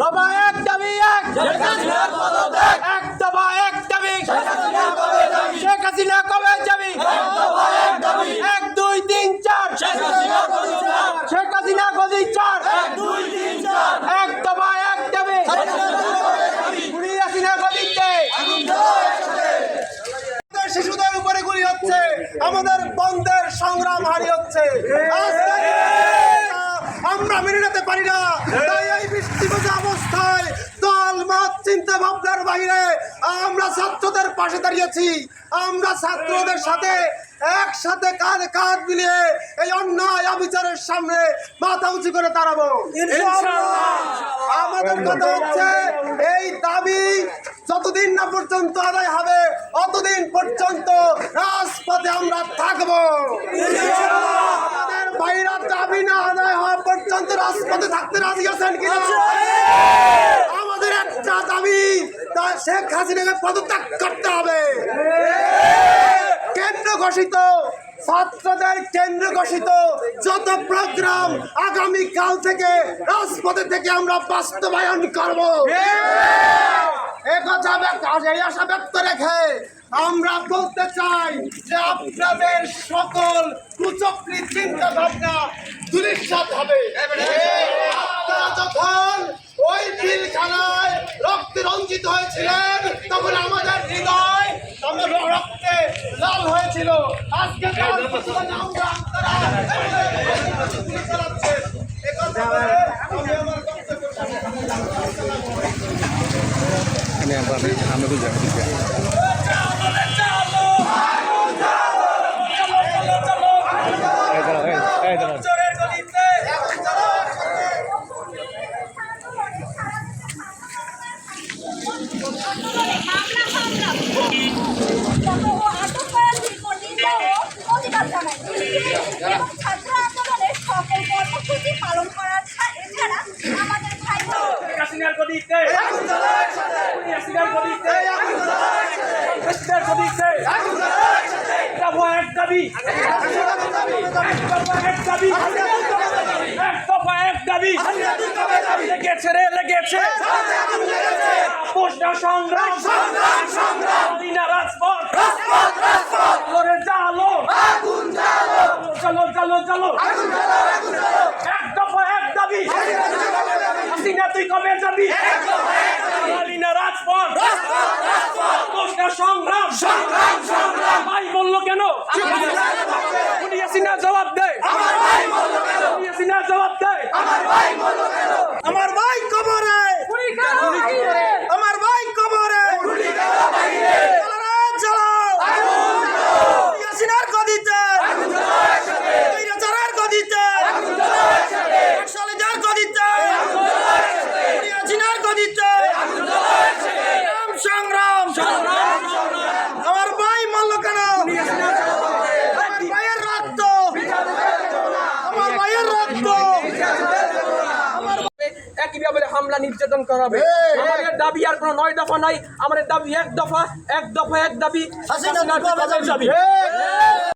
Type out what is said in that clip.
দফা এক দাবি এক। এক দফা এক দাবি। শেখ হাসিনা কবে যাবি? এক দুই তিন চার। শেখ হাসিনা গদি চার। এক দফা এক দাবি। কুড়ি হাসিনা গদিতে আমাদের শিশুদের উপরে গুলি হচ্ছে। আমাদের বন্ধের সংগ্রাম হারিয়ে আজকে আমরা মেনে নিতে পারি না। তাই এই বৃষ্টিগত অবস্থায় দল মত চিন্তা ভাবনার বাইরে আমরা ছাত্রদের পাশে দাঁড়িয়েছি। আমরা ছাত্রদের সাথে একসাথে কাঁধে কাঁধ মিলিয়ে এই অন্যায় অবিচারের সামনে মাথা উঁচু করে দাঁড়াবো। আমাদের কথা হচ্ছে এই দাবি যতদিন না পর্যন্ত আদায় হবে অতদিন পর্যন্ত রাজপথে আমরা থাকব আমাদের বাইরা দাবি না আদায় হওয়া পর্যন্ত রাজপথে থাকতে রাজি আছেন কিনা? আমাদের একটা দাবি শেখ হাসিনাকে পদত্যাগ করতে হবে। কেন্দ্র ঘোষিত ছাত্রদের কেন্দ্র ঘোষিত যত প্রোগ্রাম আগামী কাল থেকে রাজপথে থেকে আমরা বাস্তবায়ন করব। একথা এই ব্যক্ত রেখে আমরা বলতে চাই যে আপনাদের সকল কুচক্রি চিন্তা ভাবনা দুলিশ্বাত হবে। আপনারা যখন ওই পিলখানায় রক্তে রঞ্জিত হয়েছিলেন, তখন আমাদের হৃদয় আমার রক্তে লাল হয়েছিল। আজকে আমরা আন্দোলনের সকল কর্মসূচি পালন করার ছা- এছাড়া আমাদের ভাই গদিতে কুড়ি হাসিনার গদিতে হাসিনার গদিতে দফা এক দাবি। এক দফা এক দাবি। লেগেছে রে লেগেছে। পোস্টার সংগ্রাম। রাজপথ। লড়ে চলো চলো চলো এক দফা এক দাবি। হাসিনা তুই কবে যাবি? মদিনা রাজপথ? পোস্টার সংগ্রাম ভাই বলল কেন? জবাব দেয়। জবাব দেয়। আমার ভাই কবরে আমার ভাই কবরে চলো ইয়াসিনার গদিতে কইরাচারের গদিতে শালিদার গদিতে ইয়াসিনার গদিতে সংগ্রাম সংগ্রাম আমার ভাই মল্ল কেন আমার ভাইয়ের রক্ত আমার ভাইয়ের রক্ত একইভাবে হামলা নির্যাতন করা হবে আমাদের দাবি আর কোনো নয় দফা নাই। আমাদের দাবি এক দফা এক দফা এক দাবি।